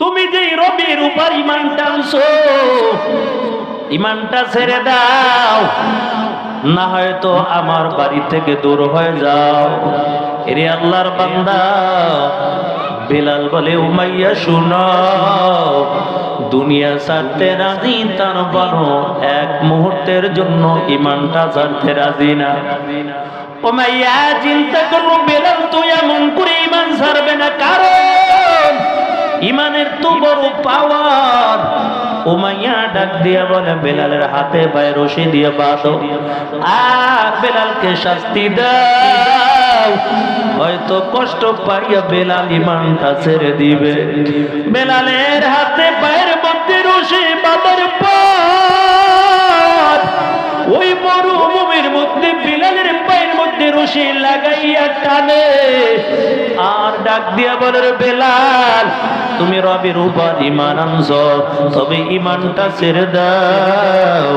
তুমি যে রবির উপর ইমান টানছো ইমানটা ছেড়ে দাও। না হয়তো আমার বাড়ি থেকে দূর হয়ে যাও। এরে আল্লাহর বান্দা, বেলাল বলে, উমাইয়া শুনো, দুনিয়া ছাড়তে রাজি তার বড় এক মুহূর্তের জন্য ইমানটা ছাড়তে রাজি না। উমাইয়া চিন্তা করল, বেলাল তুই এমন করে ইমান ছাড়বে না, কারণ ইমানের তো বড় পাওয়ার। উমাইয়া ডাক দিয়া বলে, বেলালের হাতে পায়ে রশি দিয়ে বাঁধো। আর বেলালকে শাস্তি দাও। হয়তো কষ্ট পাইয়া বেলাল ইমানটা ছেড়ে দিবে। বেলালের হাতে পায়ের মধ্যে রশি বাঁধার পর রশি লাগাইয়া টানে। আর ডাক দিয়া বলে বেলাল, তুমি রবের উপর ইমান আনছ, তবে ইমানটা ছেড়ে দাও।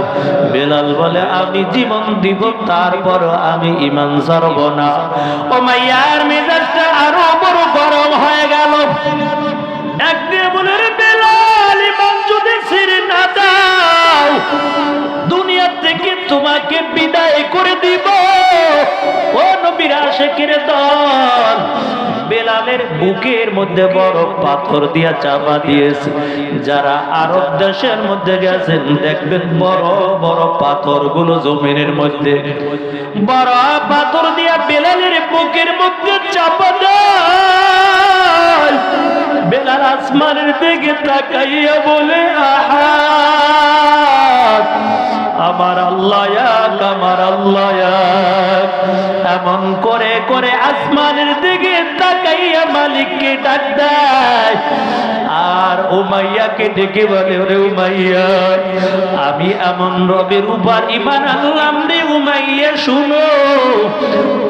বেলাল বলে, আমি জীবন দিব, তারপর আমি ইমান ছাড়ব না। ও মাইয়ার মেজাজটা আরও বড় গরম হয়ে গেল। ডাক দিয়ে বলে বেলাল, ইমান যদি ছেড়ে না দাও, দুনিয়া থেকে তোমাকে বিদায় করে দিব। নবীর দল। বেলালের বুকের মধ্যে বড় পাথর দিয়া চাপা দিয়েছে। যারা আরব দেশের মধ্যে গেছেন, দেখবেন বড় বড় পাথরগুলো জমিনের মধ্যে। বড় পাথর দিয়া বেলালের বুকের মধ্যে চাপা দেয়। বেলাল আসমানের দিকে তাকাইয়া বলে, আহা! আমার আল্লাহ আমার আল্লাহ। এমন করে করে আসমানের দিকে তাকাইয়া মালিককে ডাক দেয়। আর উমাইয়াকে ডেকে বলে, ওরে উমাইয়া, আমি এমন রবের উপর ইমান আনলাম রে উমাইয়া, শুনো,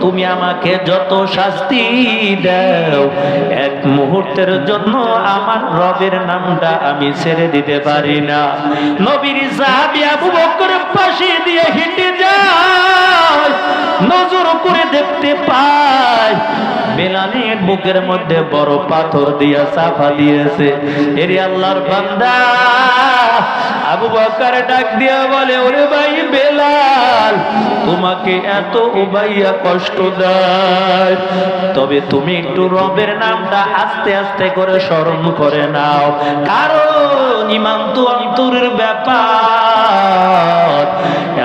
তুমি আমাকে যত শাস্তি দাও, এক মুহূর্তের জন্য আমার রবের নামটা আমি ছেড়ে দিতে পারি না। নবীর সাহাবী আবু বকর পাশে দিয়ে হেঁটে যায়। নজর করে দেখতে পাই বেলালের বুকের মধ্যে বড় পাথর দিয়া সাফা দিয়েছে। এর আল্লাহর বান্দা। আবু বকর ডাক দিয়া বলে, ওরে ভাই বেলাল, তোমাকে এত উবাইয়া কষ্ট দেয়। তবে তুমি একটু রবের নামটা আস্তে আস্তে করে স্মরণ করে নাও। কারণ ইমান তো অন্তরের ব্যাপার।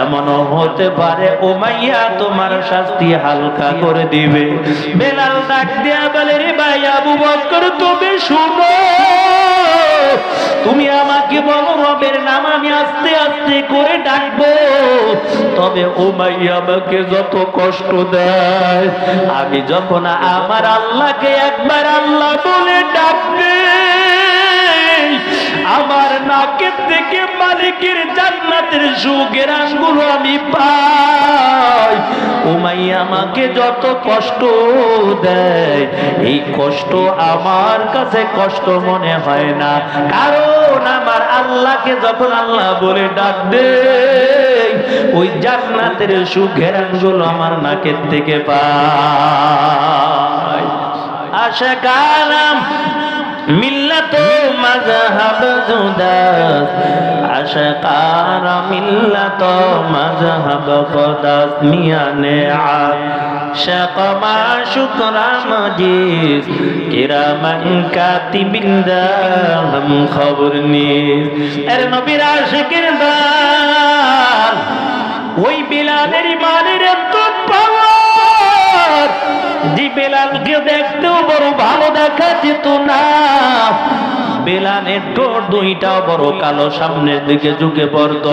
এমনও হতে পারে ওমাইয়া তোমার শাস্তি হালকা করে দিবে। বেলাল ডাক দিয়া বলে, রে ভাই আবু বকর, তুমি শুনো। তুমি আমাকে বলো, রবের নাম আমি আস্তে আস্তে করে ডাকবো। তবে ও মাই আমাকে যত কষ্ট দেয়, আমি যখন আমার আল্লাহকে একবার আল্লাহ বলে ডাকবে, আমার নাকের থেকে মালিকের জান্নাতের সুখের আঙ্গুলো আমি পাই। ওমাই আমাকে যত কষ্ট দেয়, এই কষ্ট আমার কাছে কষ্ট মনে হয় না। কারণ আমার আল্লাহকে যখন আল্লাহ বলে ডাক দে, ওই জান্নাতের সুখের আঙ্গুলো আমার নাকের থেকে পাই আশা কালাম। মিল্লাত মজহব জুদা, আশকার মিল্লাত মজহব খদাস মিয়ানে আশক মা শুকরা মজিস কিরামান কাতিবিন্দা, হম খবর নিস এর নবীর আশিকের দান, ওই বিলালের ইমানের এত পাওয়ার, যে বেলালকে দেখতেও বড় ভালো দেখা যেত না বেলানের ঠোঁট দুইটাও বড় কালো, সামনের দিকে ঝুঁকে পড়ত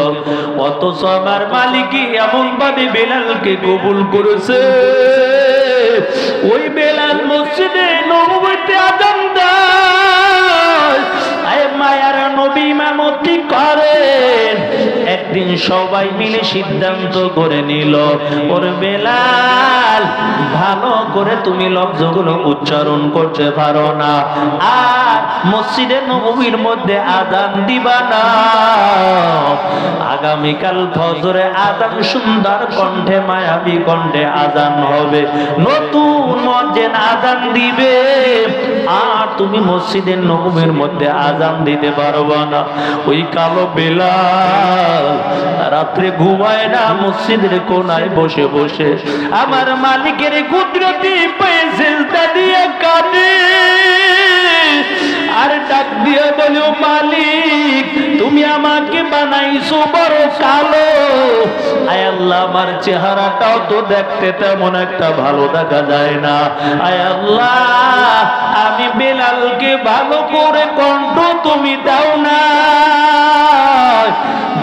অত সবার মালিকই এমন ভাবে বেলালকে কবুল করেছে। ওই বেলাল মসজিদে নবীতে আজান আয় মায়ার নবী মামতি করেন। একদিন সবাই মিলে সিদ্ধান্ত করে নিল, ওর বেলাল, ভালো করে তুমি লফজগুলো উচ্চারণ করতে পারো না। আর মসজিদে নবীর মধ্যে আদান দিবা না। আগামীকাল ফজরে আদান সুন্দর কণ্ঠে, মায়াবী কণ্ঠে আদান হবে। নতুন মসজিদ আদান দিবে। আর তুমি মসজিদের নবীর মধ্যে আজান দিতে পারব না। ওই কালো বেলাল রাত্রে ঘুমায় না, মসজিদের কোনায় বসে বসে। আমার মালিকের কুদরতি পেয়েছে দিয়ে কাঁদে। আর ডাক দিয়ে বলো, মালিক, তুমি আমাকে বানাইছো বড় কালো। আয় আল্লাহ, আমার চেহারাটাও তো দেখতে তেমন একটা ভালো দেখা যায় না। আয় আল্লাহ, আমি বেলালকে ভালো করে কণ্ঠ তুমি দাও না।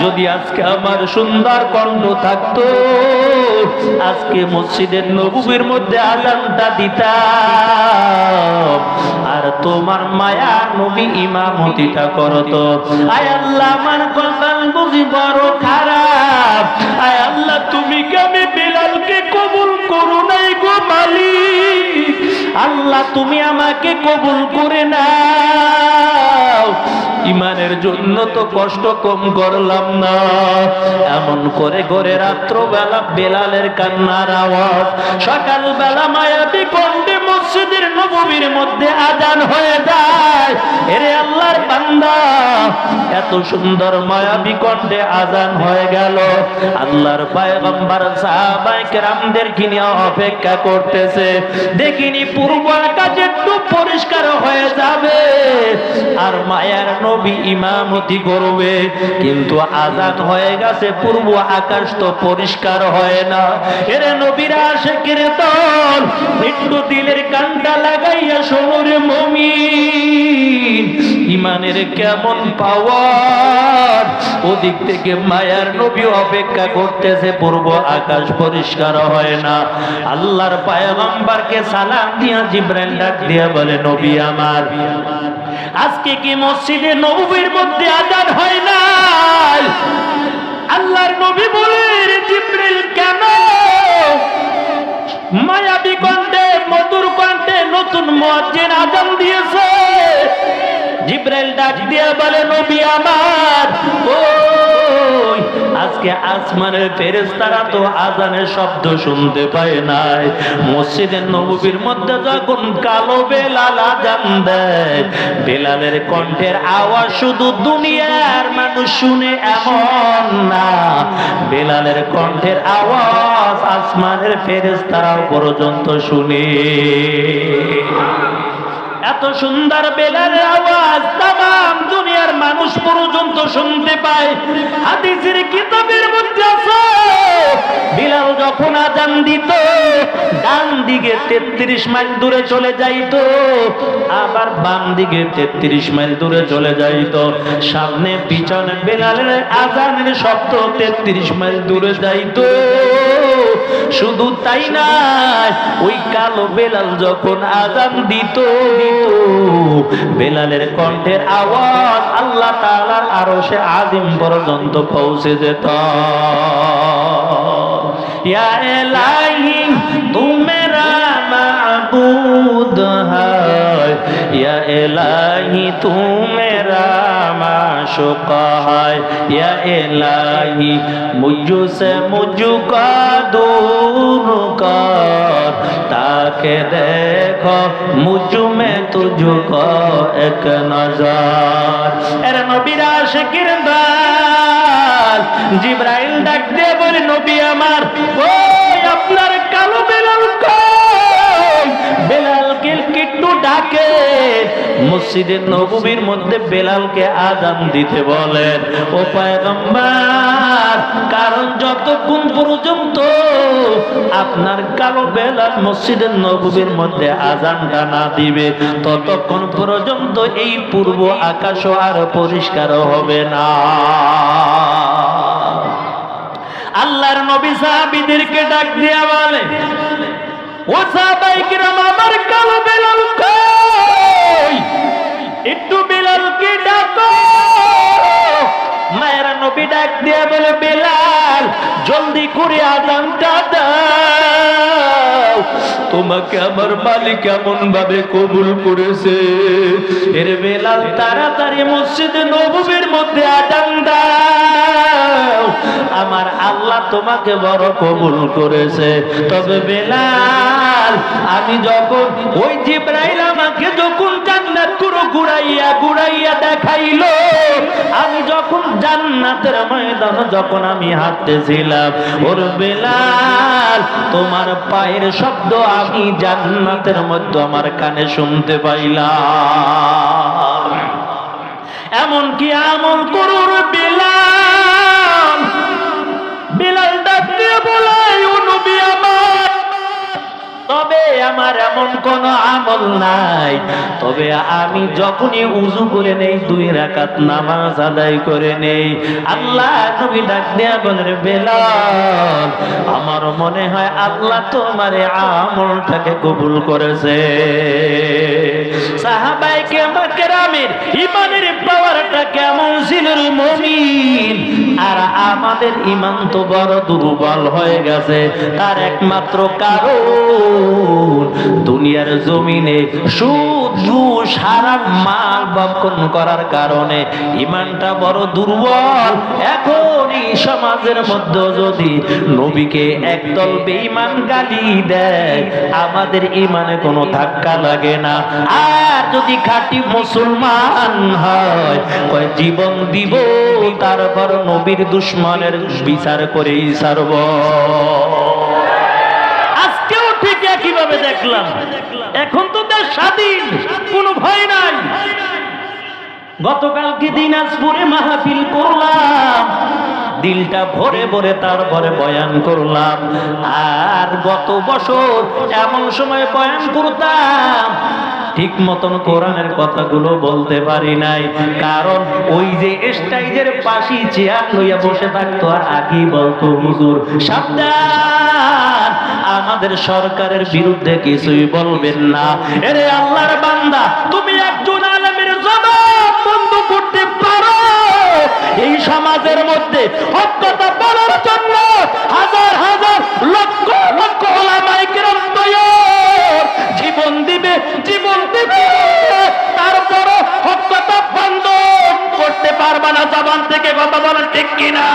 যদি আজকে আমার সুন্দর কণ্ঠ থাকতো, আজকে মসজিদের নবুবের মধ্যে আজানটা দিতাম। আর তোমার মায়া নবী ইমামতিটা করতো। আয় আল্লাহ, আমার কপাল বুঝি বড় খারাপ। আয় আল্লাহ, তুমি কেমন বেলালকে কবুল করো নাই গো মালিক? আল্লাহ, তুমি আমাকে কবুল করে নাও। ইমানের জন্য তো কষ্ট কম করলাম না। এমন করে করে রাত্রবেলা বেলালের কান্নার আওয়াজ, সকালবেলা মায়াবী কণ্ঠে মসজিদের নবমীর মধ্যে আজান হয়ে যায়। এরে আল্লাহর বান্দা, এত সুন্দর মায়াবী কণ্ঠে আজান হয়ে গেল। আল্লাহর পায়গম্বর সাহাবায়ে কেরামদের কিনে অপেক্ষা করতেছে। দেখিনি পূর্ব আকাশ একটু পরিষ্কার হয়ে যাবে আর মায়ার নবী ইমামতি করবে। কিন্তু আজান হয়ে গেছে, পূর্ব আকাশ তো পরিষ্কার হয় না। এরে নবীরা শেখের দল একটু দিলের কান্ডা লাগাইয়া সোনরে মমি ইমানের কেমন পাওয়ার? ওদিক থেকে মায়ার নবী অপেক্ষা করতেছে, পূর্ব আকাশ পরিষ্কার হয় না। আল্লাহর পায়গম্বরকে সালাম দিয়া জিব্রাইল ডাক দিয়া বলে, নবী আমার, আজকে কি মসজিদে নবীর মধ্যে আজান হয় না আল্লাহর নবী বলে জিব্রাইল, কেন মায়াবী কণ্ঠে মধুর কণ্ঠে নতুন মসজিদ আজান দিয়েছে। জিব্রাইল ডাক দিয়ে বলে, নবী আমার ওই আজকে আসমানের ফেরেশতারা তো আজানের শব্দ শুনতে পায় নাই। মসজিদের নবীর মধ্যে যখন কালো বেলাল আজান দেয়, বেলালের কণ্ঠের আওয়াজ শুধু দুনিয়ার মানুষ শুনে এমন না। বেলালের কণ্ঠের আওয়াজ আসমানের ফেরেশতারাও পর্যন্ত শুনে। এত সুন্দর বেলালের আওয়াজ তাম দুনিয়ার মানুষ পর্যন্ত শুনতে পায়। হাদিসের কিতাবের মধ্যে আছে, বিলাল যখন আজান দিত, ডান দিকে তেত্রিশ মাইল দূরে চলে যাইত, আবার বাম দিকে তেত্রিশ মাইল দূরে চলে যাইত। সামনে পিছনে বেলালের আজানের শব্দ তেত্রিশ মাইল দূরে যাইত। শুধু তাই না ওই কালো বেলাল যখন আজান দিত বেলালের কণ্ঠের আওয়াজ আল্লাহ তাআলার আরও সে আদিম পর্যন্ত পৌঁছে যেত। ইয়া এলাহি, তু মেরা মাবুদ হায়। এলাহি, তু মুজুসে মুজু কুকর তাকে দেখ মুজু মে তুজু এক নজর বিশ কিরদার জিব্রাইল ডাক দেবর নবী আমার মসজিদের নববীর মধ্যে বেলালকে আজান দিতে বলেন ও পয়গম্বর, কারণ যতক্ষণ পর্যন্ত আপনার কালো বেলাল মসজিদের নববীর মধ্যে আজানটা না দিবে, ততক্ষণ পর্যন্ত এই পূর্ব আকাশ আর পরিষ্কার হবে না। আল্লাহর নবী সাহাবীদেরকে ডাক দিয়া বলে, ও সাহাবাই কিরাম, আমার কালো বেলাল একটু বেলালকে ডাকো? মায়েরা নবী ডাক দিয়ে বলে, বেলাল, জলদি করে আজানটা দাও। তোমাকে আমার মালিক এমন ভাবে কবুল করেছে। এর বেলাল, তাড়াতাড়ি মসজিদে নববীর মধ্যে আজান দাও। আমার আল্লাহ তোমাকে বড় কবুল করেছে। তবে বেলাল, আমি যখন ওই জিব্রাইল আমাকে যখন পুরো ঘুরাইয়া ঘুরাইয়া দেখাইল। আমি যখন জান্নাতের ময়দান যখন আমি হাঁটতেছিলাম, ওর বেলাল, তোমার পায়ের শব্দ আমি জান্নাতের মধ্যে আমার কানে শুনতে পাইলাম। এমন কি আমল করুর আমার এমন কোন আমল নাই। তবে আমি যখনই উজু করে নেই, দুই রাকাত নামাজ আদায় করে নেই। আল্লাহ নবী ডাক দেয়া বলেন, বেলাল, আমার মনে হয় আল্লাহ তোমার আমলটাকে কবুল করেছে। সাহাবাই কেমন কেরামের ইমানের পাওয়ারটা কেমন ছিল মমিন? আর আমাদের ইমান তো বড় দুর্বল হয়ে গেছে, তার একমাত্র কারণ দুনিয়ার জমিনে ঘুষ, হারাম মাল বক্ষণ করার কারণে ইমানটা বড় দুর্বল। এখন এই সমাজের মধ্যে যদি নবীকে একদল বেঈমান গালি দেয়, আমাদের ইমানে কোনো ধাক্কা লাগে না। আর যদি খাঁটি মুসলমান হয়, কয়, জীবন দিব, তারপর নবীর দুশ্মনের বিচার করেই সারব। দেখলাম। এখন তো দেশ স্বাধীন, কোনো ভয় নাই। গতকালকে দিনাজপুরে মাহফিল করলাম, দিলটা ভরে ভরে তারপরে বয়ান করলাম। আর গত বছর এমন সময় বয়ান করতাম, ঠিক মতন কোরআনের কথাগুলো বলতে পারি নাই। কারণ ওই যে স্টাইজের পাশি চেয়ার লইয়া বসে থাকতো, আর আগেই বলতো, হুজুর, সাবধান। আমাদের সরকারের বিরুদ্ধে কিছুই বলবেন না। এরে আল্লাহর বান্দা, তুমি একজন আলেমের জবাব বন্ধ করতে পারো। এই সমাজের মধ্যে হত্যতা বলার জন্য হাজার হাজার লক্ষ লক্ষ ওলামায়ে কেরাম জীবন দিবে জীবন দিবে। তারপরও হত্যতা বন্ধ করতে পারবা না। জবান থেকে কথা বলেন ঠিক কিনা?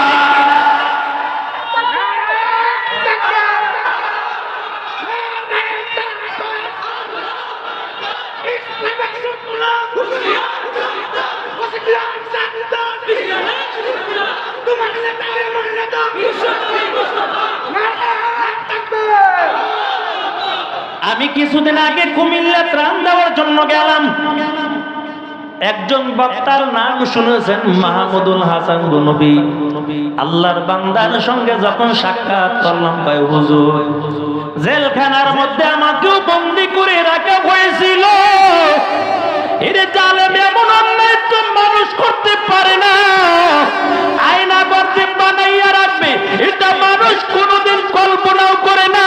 আমি কিছুদিন আগে কুমিল্লা ত্রাণ দেওয়ার জন্য গেলাম। একজন বক্তার নাম শুনেছেন মাহমুদুল হাসান গুনবী আল্লাহর বান্দার সঙ্গে যখন সাক্ষাৎ করলাম কয় হুজুর, জেলখানার মধ্যে আমাকেও বন্দি করে রাখা হয়েছিল। এরে জালেম এমন অন্যায় মানুষ করতে পারে না। আয়না করতে বানাইয়া রাখবে, এটা মানুষ কোনোদিন কল্পনাও করে না।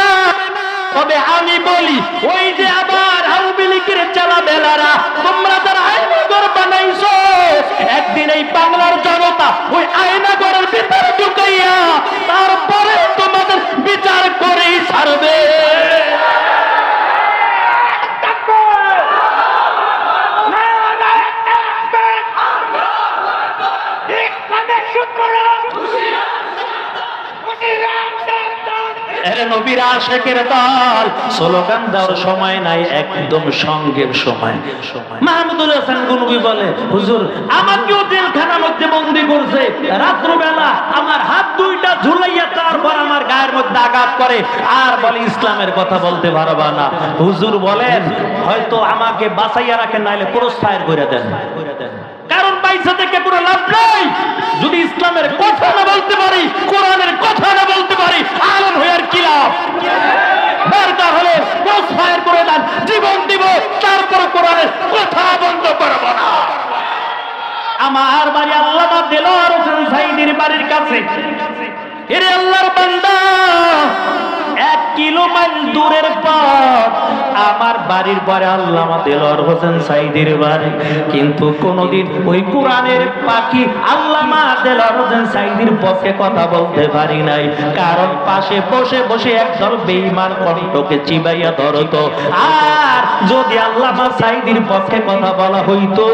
তবে আমি বলি, ওই যে আবার লীগের চালা বেলারা তোমরা আয়নাগর বানাইছো? একদিন এই বাংলার জনতা ওই আয়নাগরের ভিতরে ঢুকাইয়া তারপরে তোমাদের বিচার করেই ছাড়বে। রাত্রবেলা আমার হাত দুইটা ঝুলাইয়া আমার গায়ের মধ্যে আঘাত করে। আর বলে, ইসলামের কথা বলতে পারবা না। হুজুর বলেন, হয়তো আমাকে বাঁচাইয়া রাখেন নাইলে পুরস্কার করে দেন। পয়সা থেকে পুরো লাভ নাই। যদি ইসলামের কথা না বলতে পারি, কোরআনের কথা না বলতে পারি, আলম হয়ে আর কি লাভ? দরকার হলে ফায়ার করে দেন জীবন দিব, তারপর কোরআনের কথা বন্ধ করব না। আমার বাড়ি আল্লাহ দেলোয়ার হোসেন সাইদির বাড়ির কাছে। এরে আল্লাহর বান্দা, এক কিলো মাইল দূরের পথ। আমার বাড়ির পরে আল্লামা দেলোয়ার হোসেন সাইদের বাড়ি। কিন্তু কোনদিন ওই কোরআনের পাখি আল্লামা দেলোয়ার হোসেন সাইদের পক্ষে কথা বলতে পারি নাই। কারণ পাশে বসে বসে একদল বেঈমান কণ্ঠকে চিবাইয়া ধরতো। আর যদি আল্লামা সাইদির পক্ষে কথা বলা হইতো,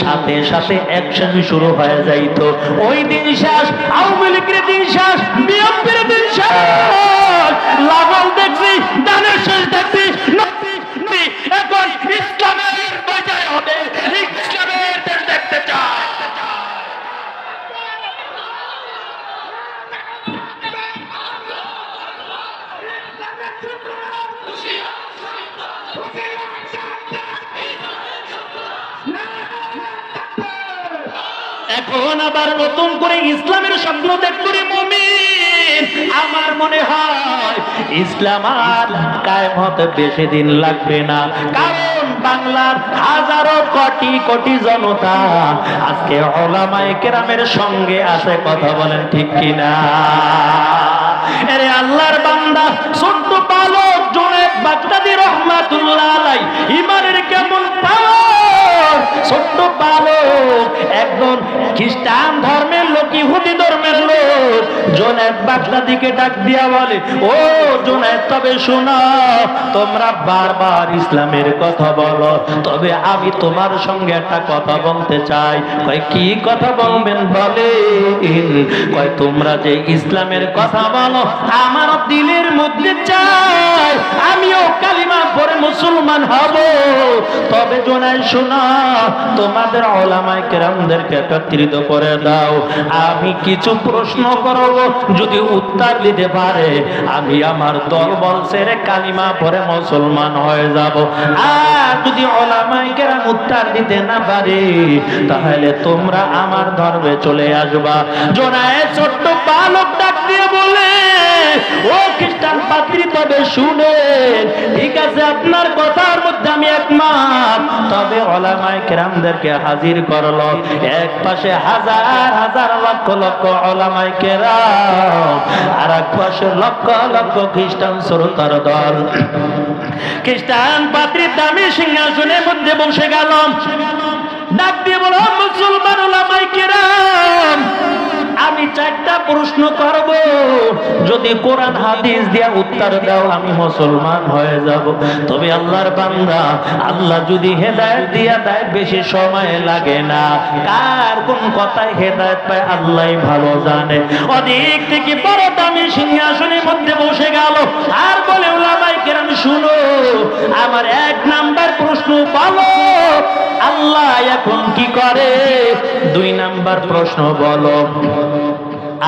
সাথে সাথে অ্যাকশন শুরু হয়ে যাইতো। ওই দিন শেষ, আওয়ামী লীগের দিন শেষ, বিএনপির দিন শেষ লাভল দেখছি দানের শেষ নব্বই, এখন ইসলামের বজায় হবে। ইসলামের দেশ দেখতে চায় এখন আবার নতুন করে ইসলামের স্বপ্ন দেখতে মমিন। আমার মনে হয় ইসলাম আর কায়েম হতে বেশি দিন লাগবে না। কারণ বাংলার হাজারো কোটি কোটি জনতা আজকে ওলামায়ে কেরামের সঙ্গে আছে, কথা বলেন ঠিক কিনা? এরে আল্লাহর বান্দা ছোট্ট বালক জোনেদ বাগদাদি রহমাতুল্লাহ আলাই ইমানের কেমন ছোট্ট বালক, একজন খ্রিস্টান ধর্মের লোক, ইহুদি ধর্মের লোক। জোনেদ বাগদাদিকে ডাক দিয়া বলে, ও জোনেদ তবে শোনা, তোমরা বারবার ইসলামের কথা বলো। তবে আমি তোমার সঙ্গে একটা কথা বলতে চাই। কয়, কি কথা বলবেন বলে কয়, তোমরা যে ইসলামের কথা বলো, আমার দিলের মধ্যে চাই। আমিও কালিমা পরে মুসলমান হব। তবে জোনাই শোনা তোমাদের ওলামায় কেরামদেরকে একত্রিত করে দাও। আমি কিছু প্রশ্ন করব, যদি উত্তর দিতে পারে, আমি আমার দল কালিমা পরে মুসলমান হয়ে যাব। আর যদি ওলামায় কেরাম উত্তর দিতে না পারে, তাহলে তোমরা আমার ধর্মে চলে আসবা। জোনায় ছোট্ট বালক ডাক দিয়ে বলে, ও খ্রিস্টান পাত্রী, তবে শুনেন, ঠিক আছে, আপনার কথার মধ্যে আমি একমত। তবে ওলামায় কেরামদেরকে হাজির করল। এক পাশে হাজার হাজার লক্ষ লক্ষ ওলামায় কেরাম আর এক পাশে লক্ষ লক্ষ খ্রিস্টান শ্রোতার দল। খ্রিস্টান পাত্রীর দামি সিংহাসনে মধ্যে বসে গেল। ডাক দিয়ে বলো মুসলমান ওলামায় কেরাম আমি চারটা প্রশ্ন করব। যদি কোরআন, হাদিস দিয়া উত্তর দাও, আমি মুসলমান হয়ে যাব। তবে আল্লাহর বান্দা, আল্লাহ যদি হেদায়েত দিয়া দেয়, বেশি সময় লাগে না। কার কোন কথায় হেদায়েত পায় আল্লাহই ভালো জানে। অধিক থেকে বড় দামি সিংহাসনের মধ্যে বসে গেল। আর বলে ওলামাই কেরাম, শুনো, আমার এক নাম্বার প্রশ্ন বলো আল্লাহ এখন কি করে? দুই নাম্বার প্রশ্ন বলো।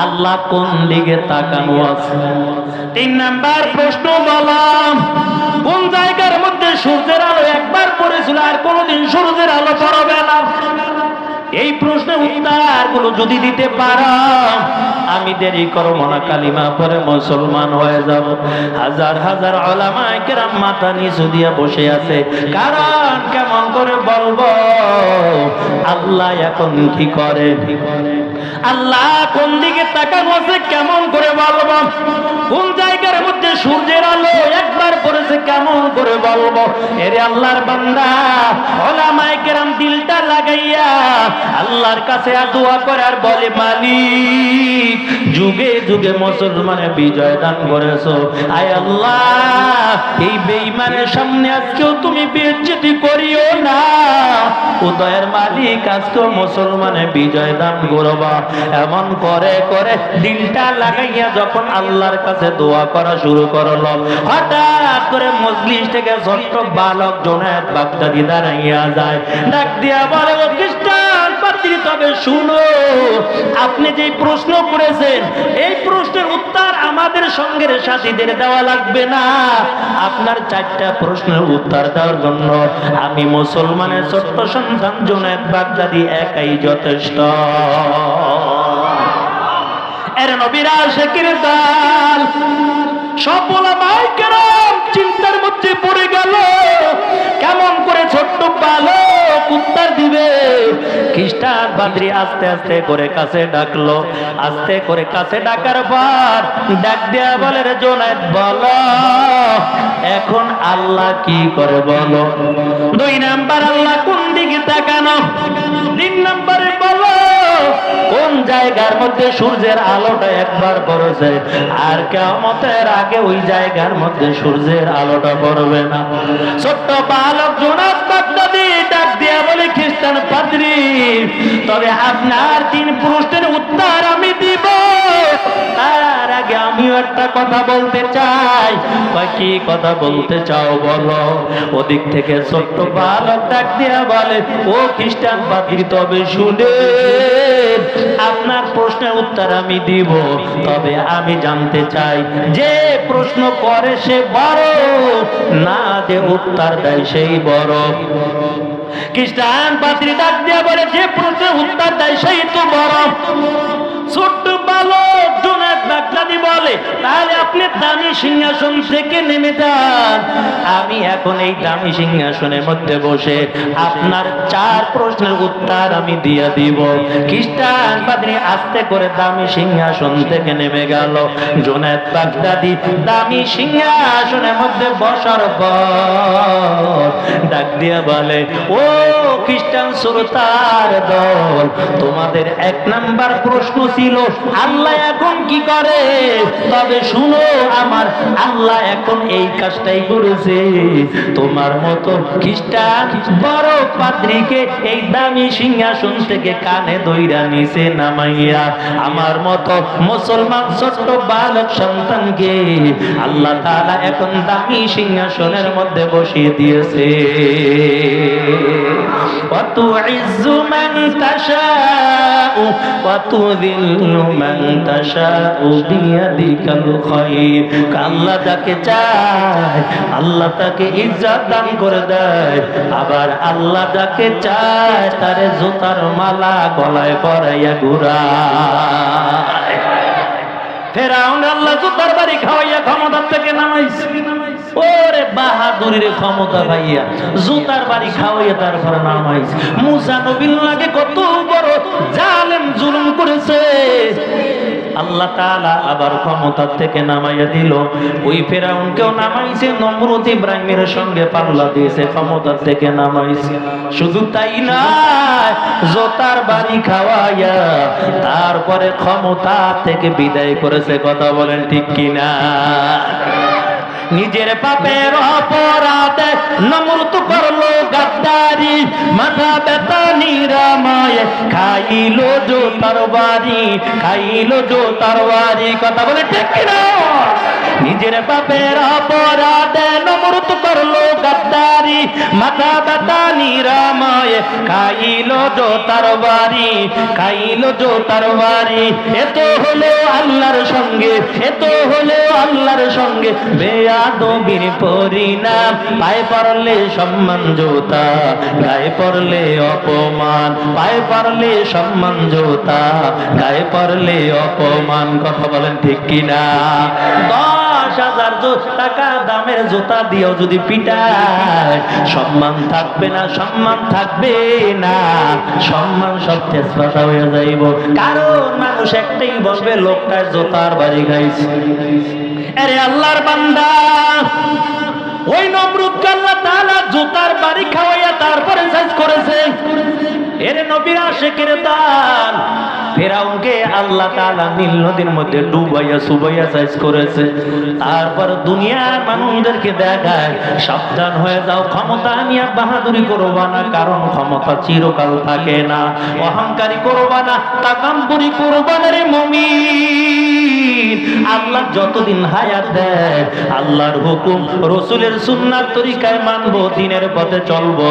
আল্লাহ কোন দিকে তাকানো আছে? তিন নাম্বার প্রশ্ন বলাম, কোন জায়গার মধ্যে সূর্যের আলো একবার পড়েছিল আর কোনোদিন সূর্যের আলো পড়বে না এই প্রশ্নের উত্তরগুলো যদি দিতে পারো, আমি দেরি কালিমা পরে মুসলমান হয়ে যাব। হাজার হাজার কেরাম মাথা নিচু বসে আছে। কারণ কেমন করে বলব, আল্লাহ এখন কি করে? আল্লাহ কোন দিকে কেমন করে বলব? কোন জায়গার মধ্যে সূর্যের আলো একবার পড়েছে কেমন করে বলব? এরে আল্লাহর বান্দা, ওলামায়ে কেরাম দিলটা লাগাইয়া আল্লাহর কাছে আর দোয়া করে বলে মালিক, যুগে যুগে মুসলমানের বিজয় দান করেছ। আয় আল্লাহ, এই বেঈমানের সামনে আজকেও তুমি বেজ্জতি করিও না। উদয়ের মালিক আজকেও মুসলমানের বিজয় দান করবা। এমন করে করে দিলটা লাগাইয়া যখন আল্লাহর কাছে দোয়া করা শুরু করল, হঠাৎ করে মজলিস থেকে ছোট্ট বালক জনের বাগদাদি দাঁড়াইয়া যায়। ডাক দিয়া বলে, ও খ্রিস্টান, পাত্রী তবে শুনো, আপনি যে প্রশ্ন করেছেন, এই প্রশ্নের উত্তর আমাদের সঙ্গের সাথীদের দেওয়া লাগবে না। আপনার চারটা প্রশ্নের উত্তর দেওয়ার জন্য আমি মুসলমানের ছোট্ট সন্তান জনের বাগদাদি একাই যথেষ্ট। এর নবীরা শেখের দাল চিন্তার মধ্যে পড়ে গেল। কেমন করে ছোট্ট দিবে? খ্রিস্টান আস্তে আস্তে করে কাছে ডাকলো। আস্তে করে কাছে ডাকার পর ডাক দেয়া বলে, রে জোনায়েদ, বলো, এখন আল্লাহ কি করে বলো? দুই নাম্বার, আল্লাহ কোন দিকে তাকানো? তিন নম্বরে কোন জায়গার মধ্যে সূর্যের আলোটা একবার পড়েছে? আর কেমতের আগে ওই জায়গার মধ্যে সূর্যের আলোটা পড়বে না। ছোট্ট বালক পাদ্রী, তবে আপনার তিন পুরুষের উত্তর আমি দিব। তার আগে আমিও একটা কথা বলতে চাই। কি কথা বলতে চাও বলো? ওদিক থেকে ছোট্ট বালক ডাক দিয়া বলে, ও খ্রিস্টান পাদ্রী তবে শুনে, আপনার প্রশ্নের উত্তর আমি দিব। তবে আমি জানতে চাই, যে প্রশ্ন করে সে বড়, না যে উত্তর দেয় সেই বড়। খ্রিস্টান পাত্রী ডাক দিয়া বলে, যে প্রশ্নের উত্তর দেয় সেই তো বড়। ছোট্ট বলে, তাহলে আপনি দামি সিংহাসন থেকে নেমে যান। আমি এখন এই দামি সিংহাসনের মধ্যে বসে আপনার চার প্রশ্নের উত্তর আমি দিয়ে দিব। খ্রিস্টান পাদ্রী আস্তে করে দামি সিংহাসন থেকে নেমে গেল। জোনাত বাগদাদি দামি সিংহাসনের মধ্যে বসার পর ডাক দিয়ে বলে, ও খ্রিস্টান শ্রোতার দল, তোমাদের এক নাম্বার প্রশ্ন ছিল, আল্লাহ এখন কি করে? তবে শুনো আমার আল্লাহ এখন এই কাজটাই করেছে তোমার মতো খ্রিস্টান বড় পাদ্রীকে এই দামি সিংহাসন থেকে কানে দইরা নিচে নামাইয়া আমার মতো মুসলমান ছোট্ট বালক সন্তানকে আল্লাহ তাআলা এখন দামি সিংহাসনের মধ্যে বসিয়ে দিয়েছে وتعز من تشاء وتذل من تشاء বিকাল খয়ের আল্লাহ তাকে চায়, আল্লাহ তাকে ইজ্জত দান করে দেয়। আবার আল্লাহ তাকে চায়, তারে জোতার মালা গলায় পরাইয়া ঘুরায়। ফেরাউন আল্লাহ জোতার বাড়ি খাওয়াইয়া ক্ষমতার থেকে নামাইছে। ওরে বাহাদুরির ক্ষমতা ভাইয়া, জুতার বাড়ি খাওয়াইয়া তারপরে নামাইছে। মুসা নবীর লাগে কত বড় জালেম জুলুম করেছে। আল্লাহ তাআলা আবার ক্ষমতার থেকে নামাইয়া দিল। ওই ফেরাউনকেও নামাইছে, নমরুদ ইব্রাহিমের সঙ্গে পাল্লা দিয়েছে ক্ষমতার থেকে নামাইছে। শুধু তাই না জোতার বাড়ি খাওয়াইয়া তারপরে ক্ষমতা থেকে বিদায় করেছে, কথা বলেন ঠিক কিনা? নিজের পাপের অপরাধে নমরুত করল গাদ্দারি। মাথা ব্যথা নিরাময়, খাইলো জো তরবারি খাইলো জো তরবারি কথা বলে ঠিক কিনা? নিজের পাপের অপরাধে নমরুত করল গাদ্দারি। মাথা ব্যথা নিরাময়, খাইলো জো তরবারি খাইলো জো তরবারি এত হলো আল্লাহর সঙ্গে এত হলো আল্লাহর সঙ্গে। বেয়াদবির পরিণাম। পায়ে পড়লে সম্মান জোতা, গায়ে পড়লে অপমান। পায়ে পড়লে সম্মান জোতা, গায়ে পড়লে অপমান। কথা বলেন ঠিক কিনা? দিয়েও যদি পিটায়, সম্মান থাকবে না, সম্মান থাকবে না। সম্মান সব তেজপাতা হয়ে যাইব। কারণ মানুষ একটাই বসবে লোকটার জোতার বাড়ি গাইছে। আরে আল্লাহর বান্দা। ওই নমরুদকে আল্লাহ তাআলা জুতার বাড়ি খাওয়াইয়া তারপরে সাইজ করেছে। এর নবীর আশেকের দান। ফেরাউনকে আল্লাহ তাআলা নীল নদীর মধ্যে ডুবাইয়া সুবাইয়া সাইজ করেছে। তারপর দুনিয়ার মানুষদেরকে দেখায়, সাবধান হয়ে যাও, ক্ষমতা নিয়ে বাহাদুরি করবা না, কারণ ক্ষমতা চিরকাল থাকে না। অহংকারী করবা না তাকাম্বুরি করবা না রে মমিন। আল্লাহ যতদিন হায়াত দেয়, আল্লাহর হুকুম রসুলের সুন্নার তরিকায় মানবো, দিনের পথে চলবো।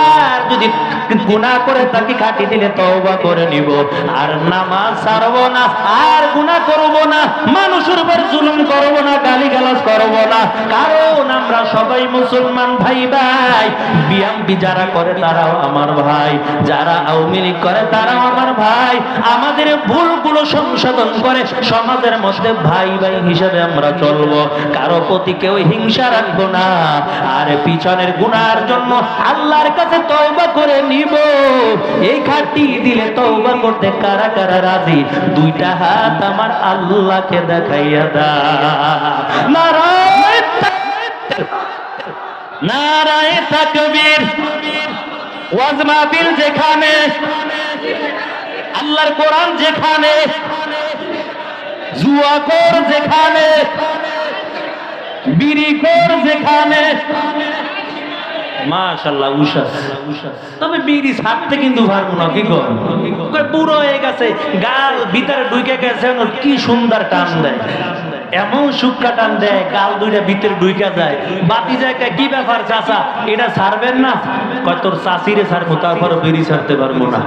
আর যদি গুনাহ করে তাকে খাটি দিলে তওবা করে নিব। আর নামাজ ছাড়বো না, আর গুনাহ করব না, মানুষের উপর জুলুম করব না, গালিগালাজ করব না। কারণ আমরা সবাই মুসলমান ভাই ভাই। বিএমপি যারা করে তারাও আমার ভাই। যারা আওয়ামী লীগ করে তারাও আমার ভাই। আমাদের ভুলগুলো সংশোধন করে সমাজের মধ্যে ভাই ভাই হিসেবে আমরা চলবো। কারও প্রতি কেউ হিংসা রাখব না। আর পিছনের গুনার জন্য আল্লাহর কাছে তওবা করে নিব। দিব এই খাটি দিলে তওবা করতে কারা কারা রাজি? দুইটা হাত আমার আল্লাহকে দেখাইয়া দা। নারায় নারায় তাকবীর ওয়াজ মাহফিল যেখানে, আল্লাহর কোরআন যেখানে জুয়াকর যেখানে বিড়িকর যেখানে কিন্তু না, কি পুরো হয়ে গেছে, গাল কি সুন্দর টান দেয়। এমন সুক্কা টান দেয় দুইটা যায়। বাতি জায়গায় কি ব্যাপার চাচা, এটা ছাড়বেন না? তোর ছাড়বো তারপরে বিড়ি ছাড়তে পারব না।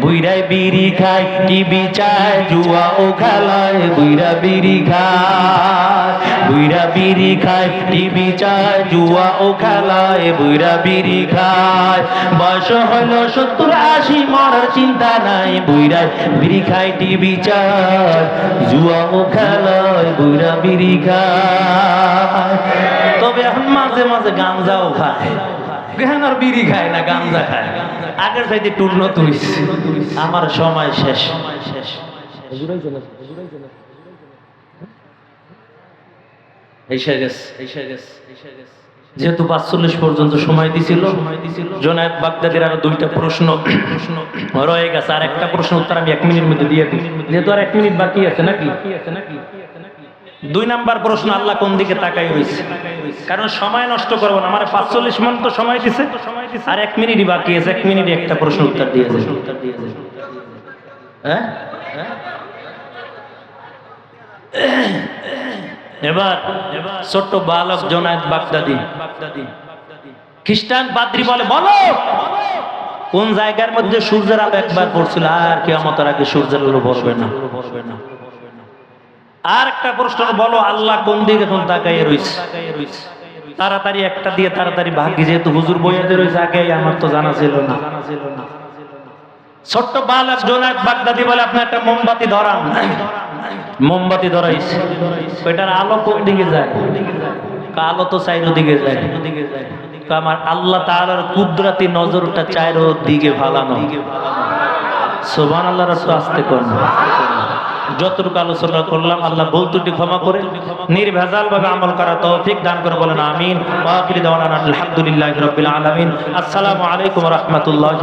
বুইরাই বিড়ি খায় টিভি চায় জুয়া ও খেলায়? বুইরা বিড়ি খায় বুইরা বিড়ি খায় টিভি চায় জুয়া ও খেলায়? বুইরা বিড়ি খায়, বয়স হলো সত্তর আশি, মরার চিন্তা নাই। বুইরা বিড়ি খায় টিভি চায় জুয়া ও খেলায়? বুইরা বিড়ি খায়। তবে এখন মাঝে মাঝে গাঞ্জাও খায়। গেহান আর বিড়ি খায় না গাঞ্জা খায়। আগের চাইতে উন্নত হইছে। আমার সময় শেষ। গেছে। যেহেতু পাঁচচল্লিশ পর্যন্ত সময় দিছিল জোনায়দ বাগদাদের আরও দুইটা প্রশ্ন প্রশ্ন রয়ে গেছে। আর একটা প্রশ্ন উত্তর আমি এক মিনিট মধ্যে দিয়ে দিই। যেহেতু আর এক মিনিট বাকি আছে নাকি আছে নাকি? দুই নাম্বার প্রশ্ন, আল্লাহ কোন দিকে তাকাই রয়েছে? কারণ সময় নষ্ট করব না। আমার পাঁচচল্লিশ মিনিট তো সময় দিছে। আর এক মিনিটই বাকি আছে, এক মিনিটে একটা প্রশ্ন উত্তর দিয়েছে হ্যাঁ? এবার ছোট্ট বালক জোনায়দ বাগদাদি। খ্রিস্টান পাদ্রী বলে, বলো! কোন জায়গার মধ্যে সূর্যের আলো একবার পড়ছিল? আর কেমতের আগে সূর্যের আলো পড়বে না। আর একটা প্রশ্ন, বলো, আল্লাহ কোন দিকে এখন তাকাইয়ে রইছে? তাড়াতাড়ি একটা দিয়ে তাড়াতাড়ি ভাগ্যি, যেহেতু হুজুর বইয়াতে রয়েছে আগে আমার তো জানা ছিল না। ছোট্ট বালক জোনায়দ বাগদাদি বলে, আপনি একটা মোমবাতি ধরান। মোমবাতি ধরাইছে। ওইটার আলো কোন দিকে যায়? আলো তো চাইরো দিকে যায়। আমার আল্লাহ তাআলার কুদরতি নজরটা চাইরো দিকে ফালানো। সোবান আল্লাহর তো আসতে কোন যতটুকু আলোচনা করলাম, আল্লাহ ভুল ত্রুটি ক্ষমা করে নির্ভেজাল ভাবে আমল করা তৌফিক দান করে বলেন, আমিন। আলহামদুলিল্লাহ রবিল আলমিন। আসসালামু আলাইকুম রহমতুল্লাহ